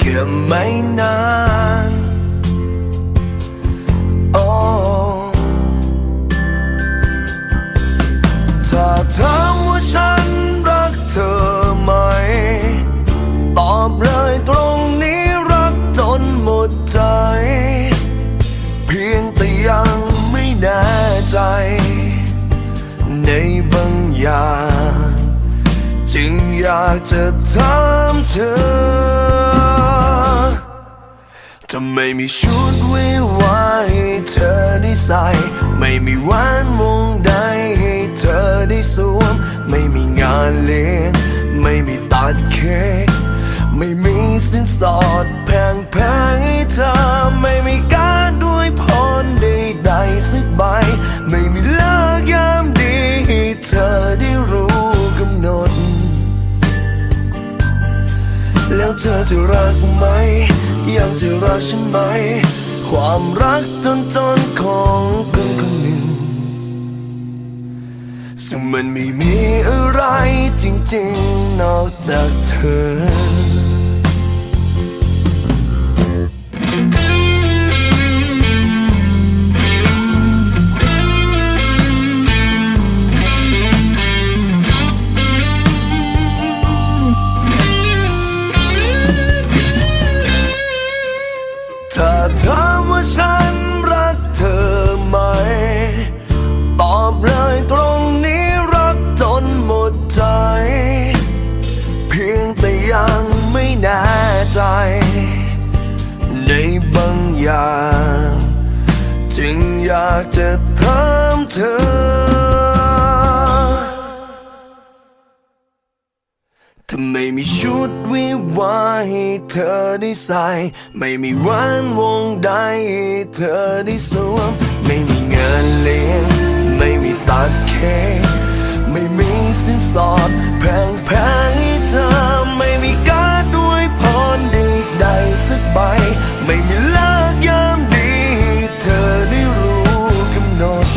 แค่ไม่นานโอ้ถ้าถามว่าฉันรักเธอไหม ตอบเลยตรงนี้รักจนหมดใจ เพียงแต่ยังไม่แน่ใจ ในบางอย่าง จึงอยากจะถามเธอ ทำไม่มีชุดวิวาให้เธอได้ใส่ ไม่มีแหวนวงใดให้เธอได้สวม ไม่มีงานเลี้ยง ไม่มีตัดเค้ก ไม่มีสินสอดแพงแพงๆให้เธอ ไม่มีการด้วยพรใดๆสักใบ ไม่มีเลิกยามดีให้เธอได้รู้กำหนด แล้วเธอจะรักไหม ยังจะรักฉันไหม ความรักจนจนของคนคนหนึ่ง ซึ่งมันไม่มีอะไรจริงๆ นอกจากเธอ ใจ ในบางอย่าง จึงอยากจะถามเธอ ทำไมมีชุดวิวาให้เธอได้ใส่ ไม่มีแหวนวงใดให้เธอได้สวม ไม่มีเงินเลี้ยง ไม่มีตัดเค้กไม่มีสินสอดแพงแพงๆ ๆสักใบไม่มีเลิกยามดี เธอได้รู้กำหนด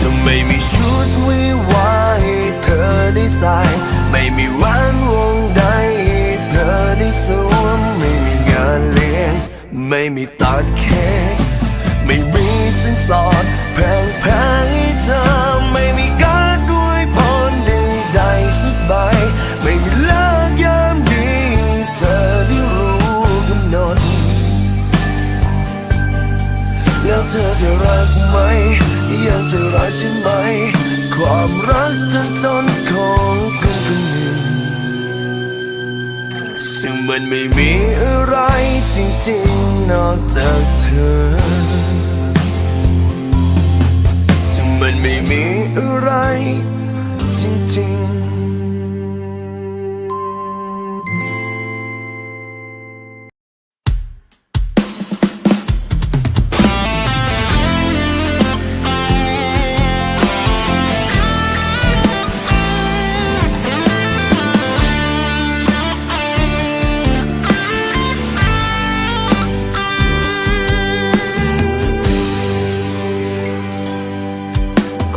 ทำไม่มีชุดวิวาให้เธอได้ใส่ ไม่มีแหวนวงใดให้เธอได้สวมไม่มีงานเลี้ยง ไม่มีตัดเค้กไม่มีสินสอดแพงแพงๆให้เธอไม่มีการ อจะรักไหมยังจะรักฉันไหม ความรักจนจนของคนคนหนึ่ง ซึ่งมันไม่มีอะไรจริงๆ นอกจากเธอ ซึ่งมันไม่มีอะไรจริงๆ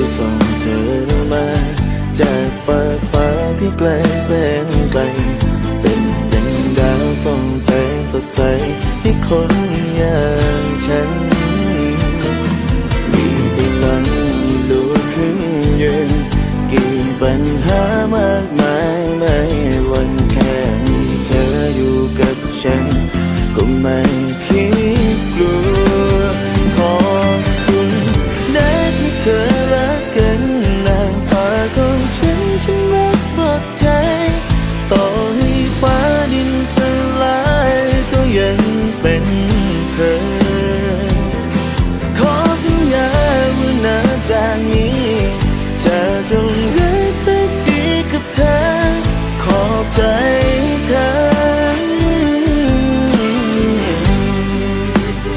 ที่ส่งเธอมา จากฟาฟ้าที่ไกลแสนไกล เป็นดังดาวส่องแสงสดใสให้คนอย่างฉัน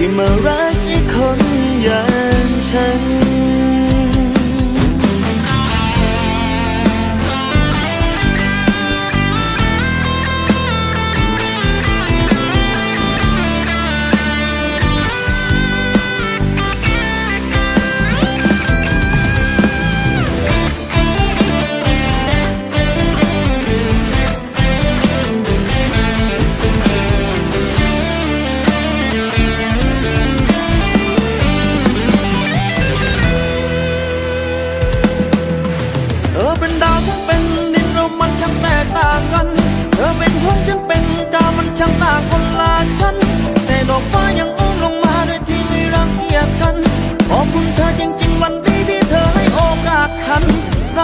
ที่มารักอีกคนอย่างฉัน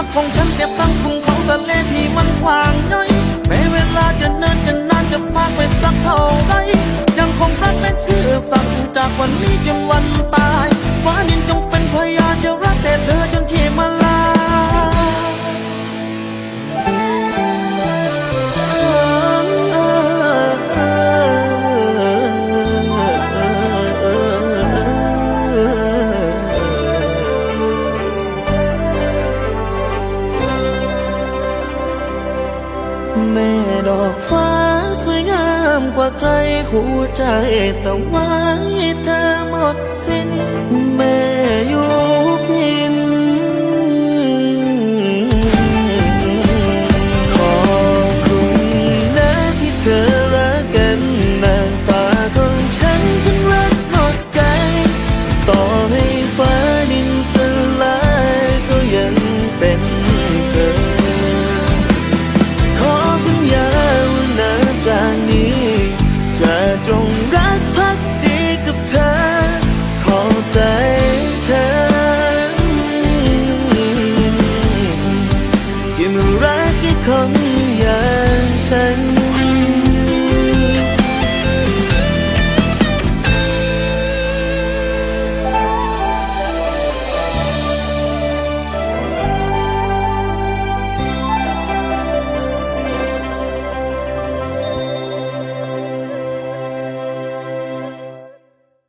รักของฉันเก็บตั้งคุ้งเขาทะเลที่มันกว้างย่อยแม้เวลาจะเนิ่นจะนานจะพากไปสักเท่าไรยังคงรักและเชื่อสั่งจากวันนี้จนวันตายฟ้าดินจงเป็นพยานจะ แม่ดอกฟ้าสวยงามกว่าใครหัวใจแต่ว่าให้เธอหมดสิ้นแม่อยู่